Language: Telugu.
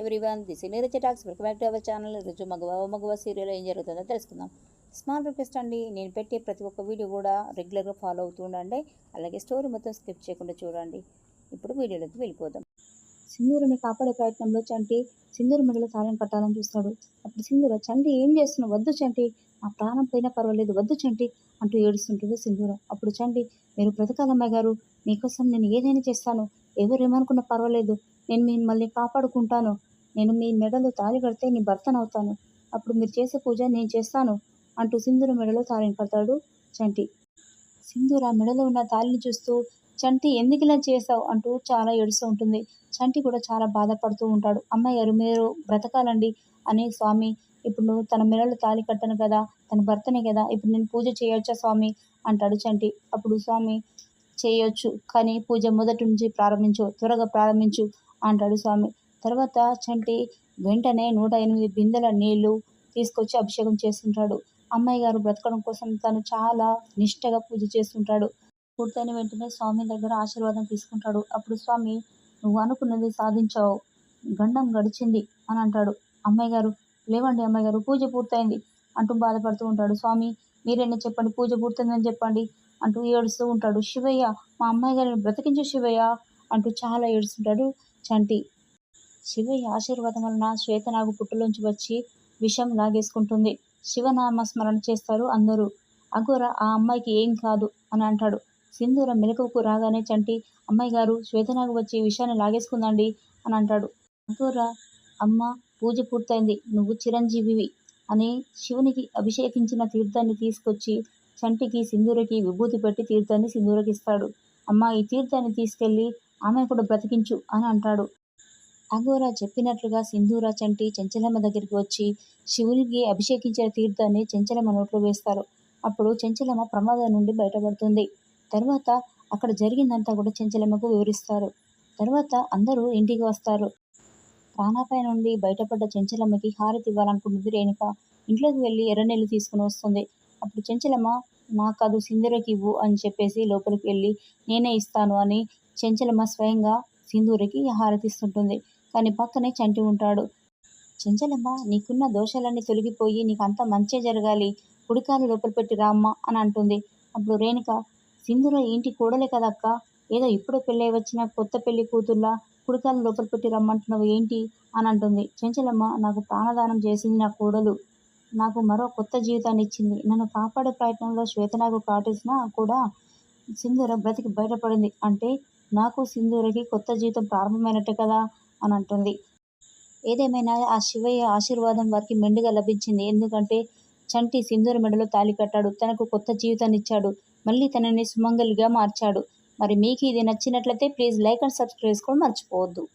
Everyone this Neeraja talks welcome back to our channel రుజు మగవ మగవ సీరియల్ ఏం జరుగుతుందో తెలుసుకుందాం. స్మాల్ రిక్వెస్ట్ అండి నేను పెట్టే ప్రతి ఒక్క వీడియో కూడా రెగ్యులర్గా ఫాలో అవుతూ ఉండండి. అలాగే స్టోరీ మొత్తం స్కిప్ చేయకుండా చూడండి. ఇప్పుడు వీడియోలోకి వెళ్ళిపోదాం. సింధూరుని కాపాడే ప్రయత్నంలో చంటి సింధూరు మెడలో తాళం కట్టాలని చూస్తాడు. అప్పుడు సింధూర చంటి ఏం చేస్తున్నావు? వద్దు చంటి. నా ప్రాణం పోయినా పర్వాలేదు. వద్దు చంటి అంటూ ఏడుస్తుంటుంది సింధూర. అప్పుడు చంటి మీరు బ్రతకాలమ్మాయి గారు. మీకోసం నేను ఏదైనా చేస్తాను. ఎవరేమనుకున్నా పర్వాలేదు. నేను మిమ్మల్ని కాపాడుకుంటాను. నేను మీ మెడలో తాళి కడితే నీ భర్తనవుతాను. అప్పుడు మీరు చేసే పూజ నేను చేస్తాను అంటూ సింధూరు మెడలో తాళిని కడతాడు చంటి. సింధూర మెడలో ఉన్న తాళిని చూస్తూ చంటి ఎందుకు ఇలా చేసావు అంటూ చాలా ఏడుస్తూ ఉంటుంది. చంటి కూడా చాలా బాధపడుతూ ఉంటాడు. అమ్మయ్యారు మీరు బ్రతకాలండి అనే స్వామి ఇప్పుడు తన మెడలో తాళి కట్టను కదా తన భర్తనే కదా ఇప్పుడు నేను పూజ చేయొచ్చా స్వామి? అంటాడు చంటి. అప్పుడు స్వామి చేయొచ్చు కానీ పూజ మొదటి నుంచి ప్రారంభించు త్వరగా ప్రారంభించు అంటాడు స్వామి. తర్వాత చంటి వెంటనే నూట ఎనిమిది బిందెల నీళ్ళు తీసుకొచ్చి అభిషేకం చేస్తుంటాడు. అమ్మాయి గారు బ్రతకడం కోసం తను చాలా నిష్టగా పూజ చేస్తుంటాడు. పూర్తయిన వెంటనే స్వామి దగ్గర ఆశీర్వాదం తీసుకుంటాడు. అప్పుడు స్వామి నువ్వు అనుకున్నది సాధించావు. గండం గడిచింది అని అంటాడు. అమ్మాయి గారు లేవండి అమ్మాయి గారు పూజ పూర్తయింది అంటూ బాధపడుతూ ఉంటాడు. స్వామి మీరైనా చెప్పండి? పూజ పూర్తయిందని చెప్పండి అంటూ ఏడుస్తూ ఉంటాడు. శివయ్య మా అమ్మాయి గారిని బ్రతికించు శివయ్య అంటూ చాలా ఏడుస్తుంటాడు. చంటి. శివయ్య ఆశీర్వాదం వలన శ్వేతనాగు పుట్టులోంచి వచ్చి విషం లాగేసుకుంటుంది. శివనామ స్మరణ చేస్తారు అందరూ. అఘోర ఆ అమ్మాయికి ఏం కాదు అని అంటాడు. సింధూర మెలకువకు రాగానే చంటి అమ్మాయి గారు శ్వేతనాగు వచ్చి విషయాన్ని లాగేసుకుందండి అని అంటాడు. అఘోర అమ్మ పూజ పూర్తయింది. నువ్వు చిరంజీవివి అని శివునికి అభిషేకించిన తీర్థాన్ని తీసుకొచ్చి చంటికి సింధూరకి విభూతి పెట్టి తీర్థాన్ని సింధూరకి ఇస్తాడు అమ్మ ఈ తీర్థాన్ని తీసుకెళ్ళి ఆమె కూడా బ్రతికించు అని అంటాడు. అఘోర చెప్పినట్లుగా సింధూర చంటి చెంచలమ్మ దగ్గరికి వచ్చి శివునికి అభిషేకించిన తీర్థాన్ని చెంచలమ్మ నోట్లో వేస్తారు. అప్పుడు చెంచలమ్మ ప్రమాదం నుండి బయటపడుతుంది. తర్వాత అక్కడ జరిగిందంతా కూడా చెంచలమ్మకు వివరిస్తారు. తర్వాత అందరూ ఇంటికి వస్తారు. ప్రాణాపై నుండి బయటపడ్డ చెంచలమ్మకి హారతి ఇవ్వాలనుకుంటుంది రేణుక. ఇంట్లోకి వెళ్ళి ఎర్రనీళ్ళు తీసుకుని వస్తుంది. అప్పుడు చెంచలమ్మ నా కాదు సింధూరకి ఇవ్వు అని చెప్పేసి లోపలికి వెళ్ళి నేనే ఇస్తాను అని చెంచలమ్మ స్వయంగా సింధూరికి హారతి ఇస్తుంటుంది కానీ పక్కనే చంటి ఉంటాడు. చెంచలమ్మ నీకున్న దోషాలన్నీ తొలగిపోయి నీకు అంతా మంచే జరగాలి. కుడికాలు లోపల పెట్టి రామ్మ అని అంటుంది. అప్పుడు రేణుక సింధూర ఇంటి కూడలే కదక్క? ఏదో ఇప్పుడే పెళ్ళై వచ్చిన కొత్త పెళ్ళి కూతుర్లా? కుడికాలు లోపల పెట్టి రమ్మంటున్నావు ఏంటి? అని అంటుంది. చెంచలమ్మ నాకు ప్రాణదానం చేసింది నా కూడలు. నాకు మరో కొత్త జీవితాన్ని ఇచ్చింది. నన్ను కాపాడే ప్రయత్నంలో శ్వేతనాగు కాటేసినా కూడా సింధూర బ్రతికి బయటపడింది. అంటే నాకు సింధూరికి కొత్త జీవితం ప్రారంభమైనట్టే కదా అని అంటుంది. ఏదేమైనా ఆ శివయ్య ఆశీర్వాదం వారికి మెండుగా లభించింది. ఎందుకంటే చంటి సింధూర మెడలో తాలి కట్టాడు. తనకు కొత్త జీవితాన్ని ఇచ్చాడు. మళ్ళీ తనని సుమంగలిగా మార్చాడు. మరి మీకు ఇది నచ్చినట్లయితే ప్లీజ్ లైక్ అండ్ సబ్స్క్రైబ్ చేసుకోవడం మర్చిపోవద్దు.